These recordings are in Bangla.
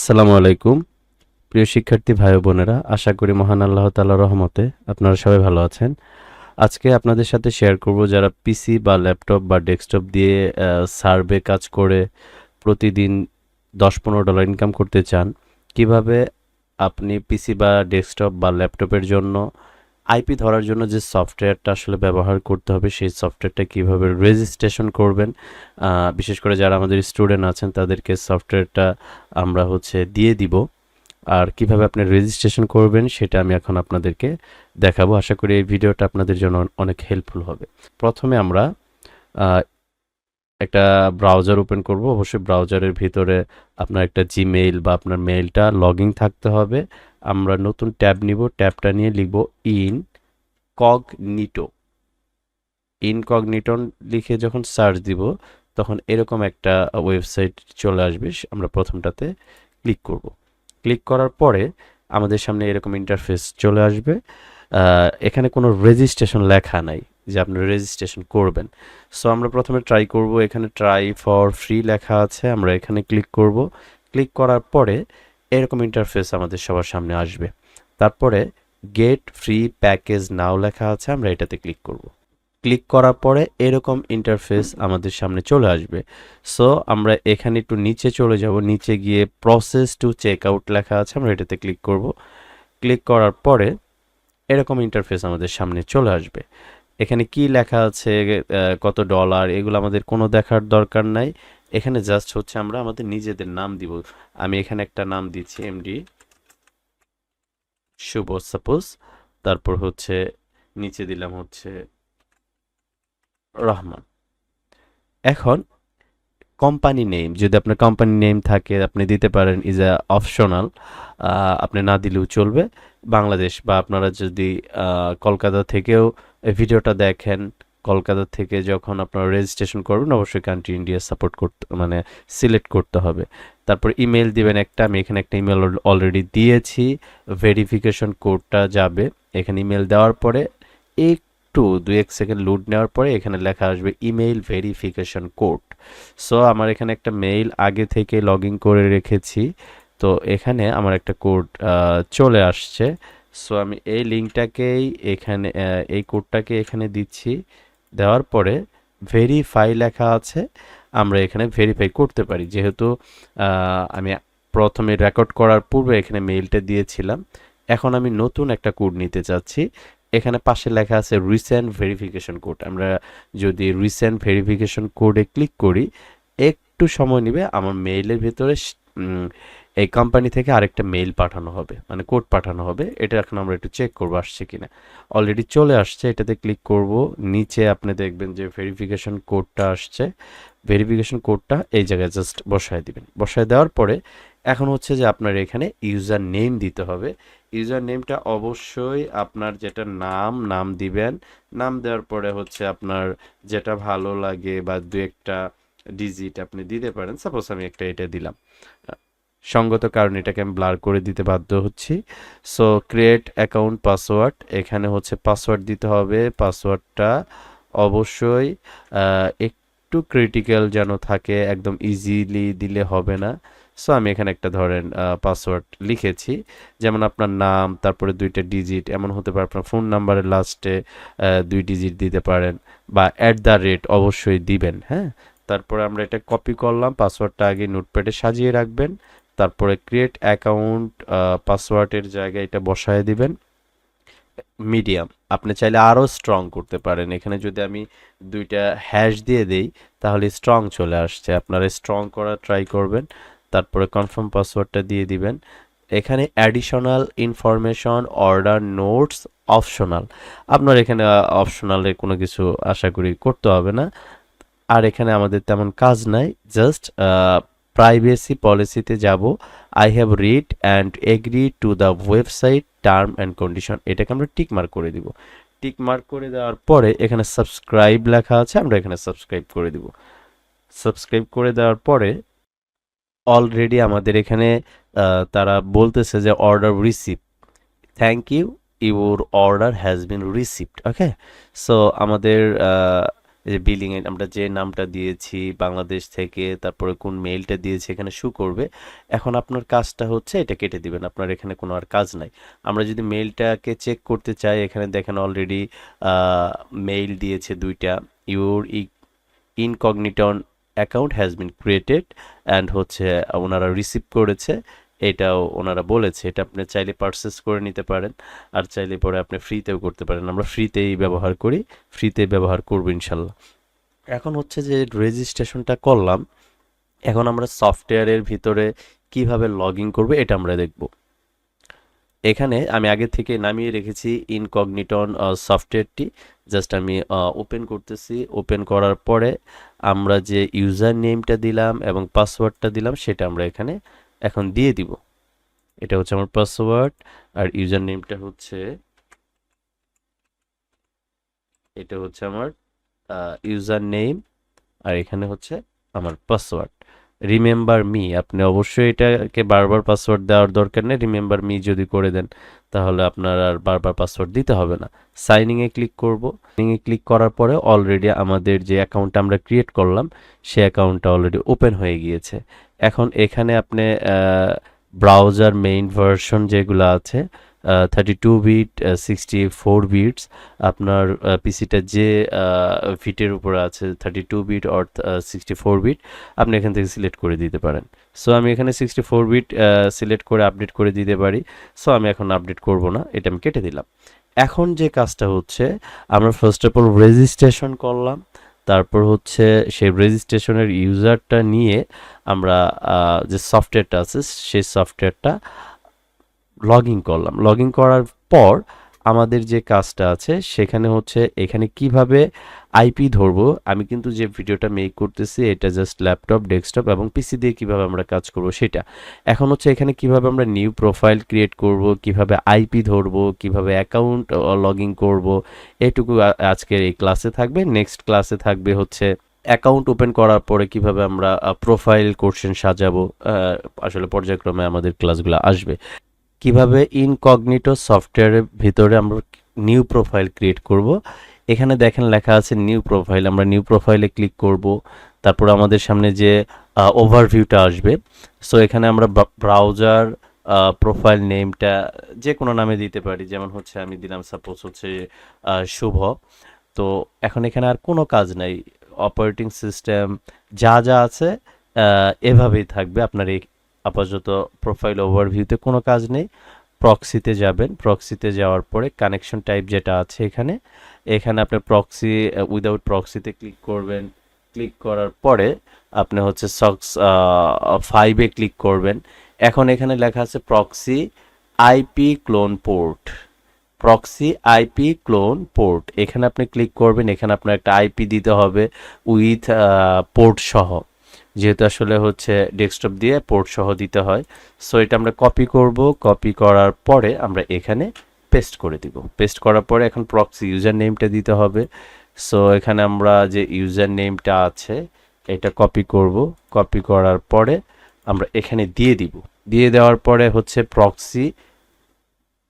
আসসালামু আলাইকুম। প্রিয় শিক্ষার্থী ভাই বোনেরা, আশা করি মহান আল্লাহ তাআলার রহমতে আপনারা সবাই ভালো আছেন। আজকে আপনাদের সাথে শেয়ার করব যারা পিসি বা ল্যাপটপ বা ডেস্কটপ দিয়ে সার্ভে কাজ করে, প্রতিদিন দশ পনেরো ডলার ইনকাম করতে চান, কীভাবে আপনি পিসি বা ডেস্কটপ বা ল্যাপটপের জন্য আইপি ধরার জন্য যে সফটওয়্যারটা আসলে ব্যবহার করতে হবে, সেই সফটওয়্যারটা কীভাবে রেজিস্ট্রেশন করবেন বিশেষ করে যারা আমাদের স্টুডেন্ট আছেন, তাদেরকে সফটওয়্যারটা আমরা হচ্ছে দিয়ে দিব। আর কীভাবে আপনি রেজিস্ট্রেশন করবেন, সেটা আমি এখন আপনাদেরকে দেখাবো। আশা করি এই ভিডিওটা আপনাদের জন্য অনেক হেল্পফুল হবে। প্রথমে আমরা একটা ব্রাউজার ওপেন করব। অবশ্যই ব্রাউজারের ভিতরে আপনার একটা জিমেইল বা আপনার মেইলটা লগ থাকতে হবে। আমরা নতুন ট্যাব নিব, ট্যাবটা নিয়ে লিখব ইন কগনিটো ইনকগনিটন লিখে যখন সার্চ দিব, তখন এরকম একটা ওয়েবসাইট চলে আসবে আমরা প্রথমটাতে ক্লিক করব। ক্লিক করার পরে আমাদের সামনে এরকম ইন্টারফেস চলে আসবে। এখানে কোনো রেজিস্ট্রেশন লেখা নাই যে আপনি রেজিস্ট্রেশন করবেন। সো, আমরা প্রথমে ট্রাই করব, এখানে ট্রাই ফর ফ্রি লেখা আছে, আমরা এখানে ক্লিক করব। ক্লিক করার পরে এরকম ইন্টারফেস আমাদের সবার সামনে আসবে। তারপরে গেট ফ্রি প্যাকেজ নাও লেখা আছে, আমরা এটাতে ক্লিক করব। ক্লিক করার পরে এরকম ইন্টারফেস আমাদের সামনে চলে আসবে। সো আমরা এখানে একটু নিচে চলে যাব, নিচে গিয়ে প্রসেস টু চেক আউট লেখা আছে, আমরা এটাতে ক্লিক করব। ক্লিক করার পরে এরকম ইন্টারফেস আমাদের সামনে চলে আসবে। এখানে কি লেখা আছে কত ডলার এগুলো আমাদের কোনো দেখার দরকার নাই। এখানে জাস্ট হচ্ছে আমরা আমাদের নিজেদের নাম দিব। আমি এখানে একটা নাম দিচ্ছি এমডি শুভ সাপোজ তারপর হচ্ছে নিচে দিলাম হচ্ছে রহমান। এখন কোম্পানি নেম যদি আপনার কোম্পানি নেম থাকে, আপনি দিতে পারেন ইজ আ অপশনাল আপনি না দিলেও চলবে। বাংলাদেশ বা আপনারা যদি কলকাতা থেকেও ভিডিওটা দেখেন কলকাতা থেকে যখন আপনারা রেজিস্ট্রেশন করবেন, অবশ্যই কান্ট্রি ইন্ডিয়া সাপোর্ট করতে মানে সিলেক্ট করতে হবে। তারপর ইমেল দিবেন একটা, আমি এখানে একটা ইমেল অলরেডি দিয়েছি। ভেরিফিকেশন কোডটা যাবে। এখানে ইমেল দেওয়ার পরে একটু দুই এক সেকেন্ড লোড নেওয়ার পরে এখানে লেখা আসবে ইমেল ভেরিফিকেশন কোড সো আমার এখানে একটা মেইল আগে থেকে লগ করে রেখেছি। তো এখানে আমার একটা কোড চলে আসছে। সো আমি এই লিঙ্কটাকেই এখানে এই কোডটাকে এখানে দিচ্ছি। দেওয়ার পরে ভেরিফাই লেখা আছে, আমরা এখানে ভেরিফাই করতে পারি। যেহেতু আমি প্রথমে রেকর্ড করার পূর্বে এখানে মেইলটা দিয়েছিলাম, এখন আমি নতুন একটা কোড নিতে চাচ্ছি। এখানে পাশে লেখা আছে রিসেন্ট ভেরিফিকেশন কোড আমরা যদি রিসেন্ট ভেরিফিকেশন কোডে ক্লিক করি, একটু সময় নেবে, আমার মেইলের ভিতরে এই কোম্পানি থেকে আরেকটা মেইল পাঠানো হবে মানে কোড পাঠানো হবে, এটা এখন আমরা একটু চেক করব আসছে কিনা। অলরেডি চলে আসছে, এটাতে ক্লিক করব, নিচে আপনি দেখবেন যে ভেরিফিকেশন কোডটা আসছে। ভেরিফিকেশন কোডটা এই জায়গায় জাস্ট বসায় দিবেন। বসায় দেওয়ার পরে এখন হচ্ছে যে আপনার এখানে ইউজার নেম দিতে হবে। ইউজার নেমটা অবশ্যই আপনার যেটা নাম নাম দিবেন। নাম দেওয়ার পরে হচ্ছে আপনার যেটা ভালো লাগে বা দু একটা ডিজিট আপনি দিতে পারেন। সাপোজ আমি একটা এটা দিলাম। সঙ্গত কারণে এটাকে আমি ব্লার করে দিতে বাধ্য হচ্ছি। সো ক্রিয়েট অ্যাকাউন্ট পাসওয়ার্ড এখানে হচ্ছে পাসওয়ার্ড দিতে হবে। পাসওয়ার্ডটা অবশ্যই একটু ক্রিটিক্যাল যেন থাকে, একদম ইজিলি দিলে হবে না। সো আমি এখানে একটা ধরেন পাসওয়ার্ড লিখেছি। যেমন আপনার নাম, তারপরে দুইটা ডিজিট এমন হতে পারে আপনার ফোন নাম্বারের লাস্টে দুই ডিজিট দিতে পারেন বা অ্যাট দ্য রেট অবশ্যই দিবেন হ্যাঁ? তারপরে আমরা এটা কপি করলাম পাসওয়ার্ডটা আগে নোটপ্যাডে সাজিয়ে রাখবেন। তারপরে ক্রিয়েট অ্যাকাউন্ট পাসওয়ার্ডের জায়গায় এটা বসায় দিবেন। মিডিয়াম আপনি চাইলে আরও স্ট্রং করতে পারেন। এখানে যদি আমি দুইটা হ্যাশ দিয়ে দেই, তাহলে স্ট্রং চলে আসছে। আপনারা স্ট্রং করা ট্রাই করবেন। তারপরে কনফার্ম পাসওয়ার্ডটা দিয়ে দিবেন। এখানে additional information order notes optional আপনার এখানে অপশনালে কোনো কিছু আশা করি করতে হবে না। আর এখানে আমাদের তেমন কাজ নাই। জাস্ট প্রাইভেসি পলিসিতে যাব। I have read and agree to the website term and condition এটাকে আমরা টিক মার্ক করে দিব। টিক মার্ক করে দেওয়ার পরে এখানে সাবস্ক্রাইব লেখা আছে, আমরা এখানে সাবস্ক্রাইব করে দিব। সাবস্ক্রাইব করে দেওয়ার পরে অলরেডি আমাদের এখানে তারা বলতেছে যে order receive thank you your order has been received okay so আমাদের যে বিলিং এ আমরা যে নামটা দিয়েছি, বাংলাদেশ থেকে তারপরে কোন মেইলটা দিয়েছি, এখানে শু করবে। এখন আপনার কাজটা হচ্ছে এটা কেটে দিবেন, আপনার এখানে কোনো আর কাজ নাই। আমরা যদি মেইলটাকে চেক করতে চাই, এখানে দেখেন অলরেডি মেইল দিয়েছে দুইটা। Your Incogniton account has been created and হচ্ছে ওনারা রিসিভ করেছে। এটাও ওনারা বলেছে, এটা আপনি চাইলে পারচেস করে নিতে পারেন, আর চাইলে পরে আপনি ফ্রিতেও করতে পারেন। আমরা ফ্রিতেই ব্যবহার করি ফ্রিতে ব্যবহার করব ইনশাল্লাহ। এখন হচ্ছে যে রেজিস্ট্রেশনটা করলাম, এখন আমরা সফটওয়্যারের ভিতরে কীভাবে লগ ইন করব এটা আমরা দেখব। এখানে আমি আগে থেকে নামিয়ে রেখেছি ইনকগনিটন সফটওয়্যারটি জাস্ট আমি ওপেন করতেছি। ওপেন করার পরে আমরা যে ইউজার নেমটা দিলাম এবং পাসওয়ার্ডটা দিলাম, সেটা আমরা এখানে এখন দিয়ে দিব। এটা হচ্ছে আমার পাসওয়ার্ড আর ইউজার নেমটা হচ্ছে এটা হচ্ছে আমার ইউজার নেম আর এখানে হচ্ছে আমার পাসওয়ার্ড রিমেম্বার মি আপনি অবশ্যই এটাকে বারবার পাসওয়ার্ড দেওয়ার দরকার নেই। রিমেম্বার মি যদি করে দেন, তাহলে আপনার আর বারবার পাসওয়ার্ড দিতে হবে না। সাইনিংয়ে ক্লিক করব। সাইনিংয়ে ক্লিক করার পরে অলরেডি আমাদের যে অ্যাকাউন্টটা আমরা ক্রিয়েট করলাম সে অ্যাকাউন্টটা অলরেডি ওপেন হয়ে গিয়েছে। এখন এখানে আপনি ব্রাউজার মেইন ভার্সন যেগুলো আছে thirty two bit sixty four bits আপনার পিসিটা যে ফিটের উপরে আছে thirty two bit or sixty four bit আপনি এখান থেকে সিলেক্ট করে দিতে পারেন। সো আমি এখানে সিক্সটি ফোর বিট সিলেক্ট করে আপডেট করে দিতে পারি। সো আমি এখন আপডেট করব না, এটা আমি কেটে দিলাম। এখন যে কাজটা হচ্ছে, আমরা ফার্স্ট অফ অল রেজিস্ট্রেশন করলাম। তারপর হচ্ছে সেই রেজিস্ট্রেশনের ইউজারটা নিয়ে আমরা যে সফটওয়্যারটা আছে, সেই সফটওয়্যারটা লগ ইন করলাম। লগ ইন করার পর আমাদের যে কাজটা আছে, সেখানে হচ্ছে এখানে কীভাবে আইপি ধরবো, আমি কিন্তু যে ভিডিওটা মেক করতেছি, এটা জাস্ট ল্যাপটপ ডেস্কটপ এবং পিসি দিয়ে কীভাবে আমরা কাজ করব সেটা। এখন হচ্ছে এখানে কীভাবে আমরা নিউ প্রোফাইল ক্রিয়েট করব, কীভাবে আইপি ধরবো, কীভাবে অ্যাকাউন্ট লগ ইন করব, এটুকু আজকের এই ক্লাসে থাকবে। নেক্সট ক্লাসে থাকবে হচ্ছে অ্যাকাউন্ট ওপেন করার পরে কীভাবে আমরা প্রোফাইল কোশ্চেন সাজাবো আসলে পর্যায়ক্রমে আমাদের ক্লাসগুলো আসবে। কীভাবে ইনকগনিটো সফটওয়্যারের ভিতরে আমরা নিউ প্রোফাইল ক্রিয়েট করব? এখানে দেখেন লেখা আছে নিউ প্রোফাইল আমরা নিউ প্রোফাইলে ক্লিক করব। তারপর আমাদের সামনে যে ওভারভিউটা আসবে। সো এখানে আমরা ব্রাউজার প্রোফাইল নেমটা যে কোনো নামে দিতে পারি। যেমন হচ্ছে আমি দিলাম সাপোজ হচ্ছে শুভ। তো এখন এখানে আর কোনো কাজ নাই। অপারেটিং সিস্টেম যা যা আছে এভাবেই থাকবে। আপনার আপাতত প্রোফাইল ওভারভিউতে কোনো কাজ নেই। প্রক্সিতে যাবেন। প্রক্সিতে যাওয়ার পরে কানেকশন টাইপ যেটা আছে এখানে এখানে আপনি প্রক্সি উইদাউট প্রক্সিতে ক্লিক করবেন। ক্লিক করার পরে আপনি হচ্ছে সক্স ফাইভে ক্লিক করবেন। এখন এখানে লেখা আছে proxy IP colon port proxy IP colon port এখানে আপনি ক্লিক করবেন, এখানে আপনার একটা আইপি দিতে হবে উইথ পোর্ট সহ। যেহেতু আসলে হচ্ছে ডেস্কটপ দিয়ে পোর্ট সহ দিতে হয় সো এটা আমরা কপি করব। কপি করার পরে আমরা এখানে পেস্ট করে দিব। পেস্ট করার পরে এখন প্রক্সি ইউজার নেমটা দিতে হবে। সো এখানে আমরা যে ইউজার নেমটা আছে, এটা কপি করব। কপি করার পরে আমরা এখানে দিয়ে দিব। দিয়ে দেওয়ার পরে হচ্ছে প্রক্সি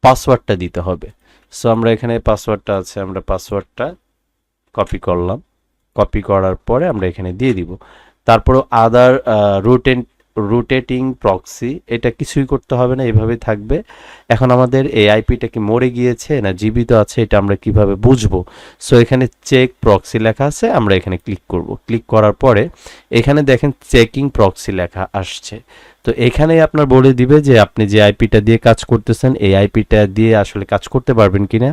পাসওয়ার্ডটা দিতে হবে। সো আমরা এখানে পাসওয়ার্ডটা আছে, আমরা পাসওয়ার্ডটা কপি করলাম। কপি করার পরে আমরা এখানে দিয়ে দিব। তারপরও আদার রুটেন রুটেটিং প্রক্সি এটা কিছুই করতে হবে না এভাবে থাকবে। এখন আমাদের এই আইপিটা কি মরে গিয়েছে না জীবিত আছে, এটা আমরা কীভাবে বুঝব? সো এখানে চেক প্রক্সি লেখা আছে, আমরা এখানে ক্লিক করব। ক্লিক করার পরে, এখানে দেখেন চেকিং প্রক্সি লেখা আসছে। তো এখানে আপনার বলে দিবে যে আপনি যে আইপিটা দিয়ে কাজ করতেছেন, এই আইপিটা দিয়ে আসলে কাজ করতে পারবেন কিনা,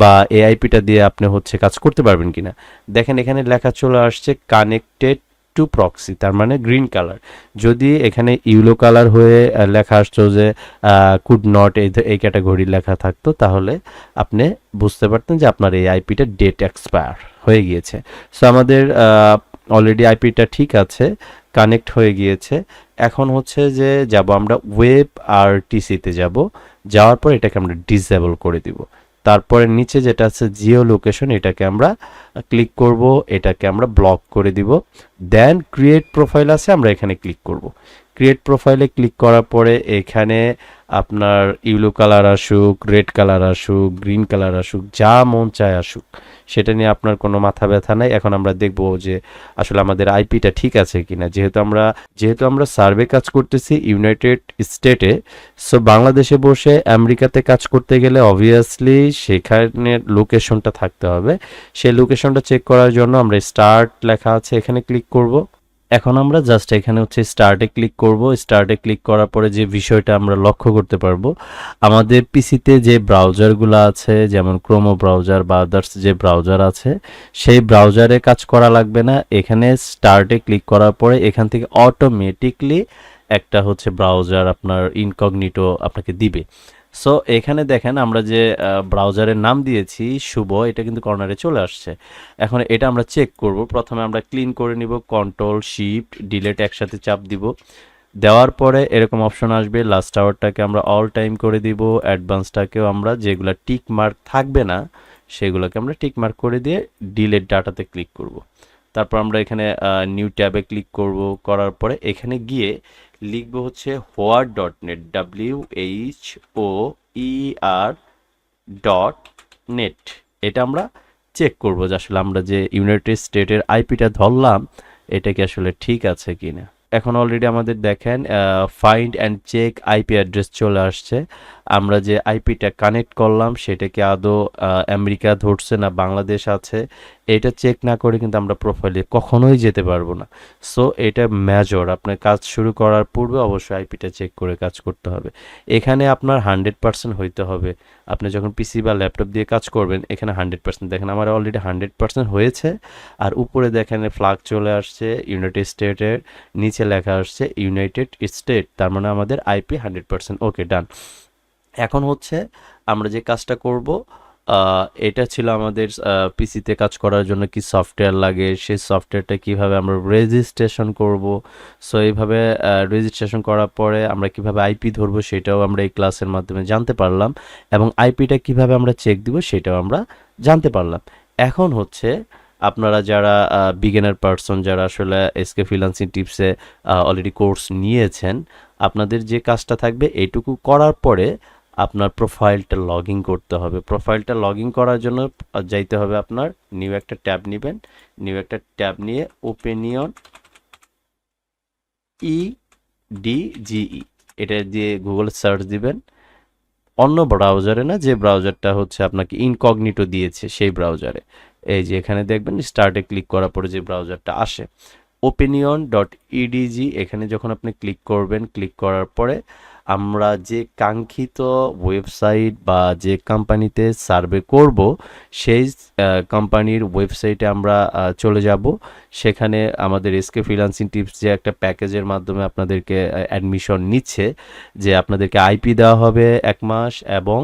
বা এই আইপিটা দিয়ে আপনি হচ্ছে কাজ করতে পারবেন কিনা। দেখেন এখানে লেখা চলে আসছে কানেক্টেড টু প্রক্সি তার মানে গ্রিন কালার যদি এখানে ইউলো কালার হয়ে লেখা আসতো যে কুড নট এই এই ক্যাটাগরি লেখা থাকতো, তাহলে আপনি বুঝতে পারতেন যে আপনার এই আইপিটা ডেট এক্সপায়ার হয়ে গিয়েছে। সো আমাদের অলরেডি আইপিটা ঠিক আছে কানেক্ট হয়ে গিয়েছে। এখন হচ্ছে যে, যাব আমরা ওয়েব আর টিসিতে যাব, যাওয়ার পর এটাকে আমরা ডিসেবল করে দিব। তারপরে নিচে যেটা আছে জিও লোকেশন এটাকে আমরা ক্লিক করব, এটাকে আমরা ব্লক করে দিব। দেন ক্রিয়েট প্রোফাইল আছে, আমরা এখানে ক্লিক করব। ক্রিয়েট প্রোফাইলে ক্লিক করার পরে এখানে আপনার ইউলো কালার আসুক রেড কালার আসুক গ্রিন কালার আসুক, যা মন চায় আসুক, সেটা নিয়ে আপনার কোনো মাথা ব্যথা নাই। এখন আমরা দেখব যে আসলে আমাদের আইপিটা ঠিক আছে কিনা। যেহেতু আমরা যেহেতু আমরা সার্ভে কাজ করতেছি ইউনাইটেড স্টেটে সো বাংলাদেশে বসে আমেরিকাতে কাজ করতে গেলে অবভিয়াসলি সেখানে লোকেশনটা থাকতে হবে। সেই লোকেশনটা চেক করার জন্য আমরা স্টার্ট লেখা আছে, এখানে ক্লিক করব। এখন আমরা জাস্ট এখানে হচ্ছে স্টার্টে ক্লিক করব। স্টার্টে ক্লিক করার পরে যে বিষয়টা আমরা লক্ষ্য করতে পারব, আমাদের পিসিতে যে ব্রাউজারগুলো আছে, যেমন ক্রোমো ব্রাউজার বা আদার্স যে ব্রাউজার আছে, সেই ব্রাউজারে কাজ করা লাগবে না। এখানে স্টার্টে ক্লিক করার পরে এখান থেকে অটোমেটিকলি একটা হচ্ছে ব্রাউজার আপনার ইনকগনিটো আপনাকে দিবে। সো এখানে দেখেন আমরা যে ব্রাউজারের নাম দিয়েছি, শুভ, এটা কিন্তু কর্নারে চলে আসছে। এখন এটা আমরা চেক করব। প্রথমে আমরা ক্লিন করে নিব কন্ট্রোল শিফট ডিলেট একসাথে চাপ দিব। দেওয়ার পরে এরকম অপশন আসবে লাস্ট আওয়ারটাকে আমরা অল টাইম করে দিব অ্যাডভান্সটাকেও আমরা যেগুলো টিক মার্ক থাকবে না, সেগুলোকে আমরা টিক মার্ক করে দিয়ে ডিলেট ডাটাতে ক্লিক করব। তারপর আমরা এখানে নিউ ট্যাবে ক্লিক করব, করার পরে এখানে গিয়ে লিখব হচ্ছে whoer dot net W H O R dot net. এটা আমরা চেক করব যে আসলে আমরা যে ইউনাইটেড স্টেটের আইপিটা ধরলাম, এটা কি আসলে ঠিক আছে কিনা। এখন অলরেডি আমাদের দেখেন find and check IP address চলে আসছে। আমরা যে আইপিটা কানেক্ট করলাম সেটাকে আদৌ আমেরিকা ধরছে না, বাংলাদেশ আছে? এটা চেক না করে কিন্তু আমরা প্রোফাইলে কখনোই যেতে পারব না। সো এটা মেজর আপনার কাজ শুরু করার পূর্বে অবশ্যই আইপিটা চেক করে কাজ করতে হবে। এখানে আপনার হান্ড্রেড পার্সেন্ট হইতে হবে। আপনি যখন পিসি বা ল্যাপটপ দিয়ে কাজ করবেন, এখানে হান্ড্রেড পার্সেন্ট দেখেন, আমার অলরেডি হান্ড্রেড পার্সেন্ট হয়েছে। আর উপরে দেখেন ফ্লাগ চলে আসছে ইউনাইটেড স্টেটের নিচে লেখা আসছে ইউনাইটেড স্টেট তার মানে আমাদের IP hundred percent okay done এখন হচ্ছে, আমরা যে কাজটা করব এটা ছিল আমাদের পিসিতে কাজ করার জন্য কি সফটওয়্যার লাগে, সেই সফটওয়্যারটা কীভাবে আমরা রেজিস্ট্রেশন করব। সো এইভাবে রেজিস্ট্রেশন করার পরে আমরা কীভাবে আইপি ধরবো সেটাও আমরা এই ক্লাসের মাধ্যমে জানতে পারলাম এবং আইপিটা কীভাবে আমরা চেক দিব সেটাও আমরা জানতে পারলাম। এখন হচ্ছে আপনারা যারা বিগিনার পারসন যারা আসলে এসকে ফ্রিল্যান্সিং টিপসে অলরেডি কোর্স নিয়েছেন, আপনাদের যে কাজটা থাকবে, এইটুকু করার পরে আপনার প্রোফাইলটা লগ ইন করতে হবে। প্রোফাইলটা লগ ইন করার জন্য যাইতে হবে আপনার নিউ একটা ট্যাব নেবেন। নিউ একটা ট্যাব নিয়ে ওপেনিয়ন ই ডি জিই এটা দিয়ে গুগল সার্চ দিবেন। অন্য ব্রাউজারে না, যে ব্রাউজারটা হচ্ছে আপনাকে ইনকগনিটো দিয়েছে, সেই ব্রাউজারে এই যে এখানে দেখবেন স্টার্টে ক্লিক করার পরে যে ব্রাউজারটা আসে। ওপিনিয়ন ডট ইডিজি এখানে যখন আপনি ক্লিক করবেন ক্লিক করার পরে আমরা যে কাঙ্ক্ষিত ওয়েবসাইট বা যে কোম্পানিতে সার্ভে করব, সেই কোম্পানির ওয়েবসাইটে আমরা চলে যাব। সেখানে আমাদের এসকে ফ্রিলান্সিং টিপস যে একটা প্যাকেজের মাধ্যমে আপনাদেরকে অ্যাডমিশন নিচ্ছে, যে আপনাদেরকে আইপি দেওয়া হবে এক মাস এবং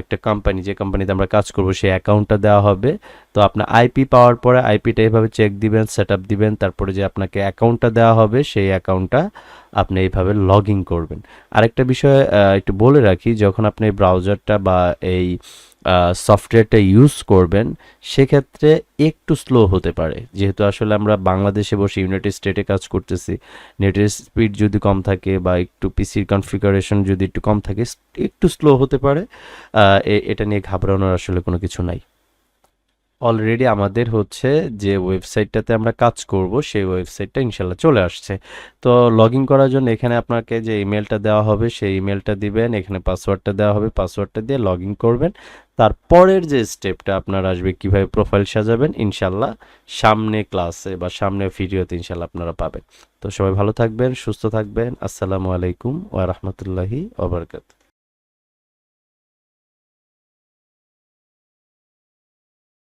একটা কোম্পানি যে কোম্পানিতে আমরা কাজ করব, সেই অ্যাকাউন্টটা দেওয়া হবে। তো আপনার আইপি পাওয়ার পরে আইপিটা এইভাবে চেক দিবেন সেট দিবেন, তারপরে যে আপনাকে অ্যাকাউন্টটা দেওয়া হবে সেই অ্যাকাউন্টটা আপনি এইভাবে লগ করবেন। আরেকটা বিষয় একটু বলে রাখি, যখন আপনি এই ব্রাউজারটা বা এই সফটওয়্যারটা ইউজ করবেন, সেক্ষেত্রে একটু স্লো হতে পারে। যেহেতু আসলে আমরা বাংলাদেশে বসে ইউনাইটেড স্টেটে কাজ করতেছি, নেটের স্পিড যদি কম থাকে বা একটু পিসির কনফিগারেশন যদি একটু কম থাকে, একটু স্লো হতে পারে। এটা নিয়ে ঘাবড়ানোর আসলে কোনো কিছু নাই। অলরেডি আমাদের হচ্ছে যে ওয়েবসাইটটাতে আমরা কাজ করব, সেই ওয়েবসাইটটা ইনশাল্লাহ চলে আসছে। তো লগ করার জন্য এখানে আপনাকে যে ইমেলটা দেওয়া হবে, সেই ইমেলটা দিবেন, এখানে পাসওয়ার্ডটা দেওয়া হবে পাসওয়ার্ডটা দিয়ে লগ করবেন। তারপরের যে স্টেপটা আপনার আসবে, কীভাবে প্রোফাইল সাজাবেন, ইনশাল্লাহ সামনে ক্লাসে বা সামনে ভিডিওতে ইনশাল্লাহ আপনারা পাবেন। তো সবাই ভালো থাকবেন, সুস্থ থাকবেন। আসসালামু আলাইকুম ওয়া রাহমাতুল্লাহি ওয়া বারাকাতুহু।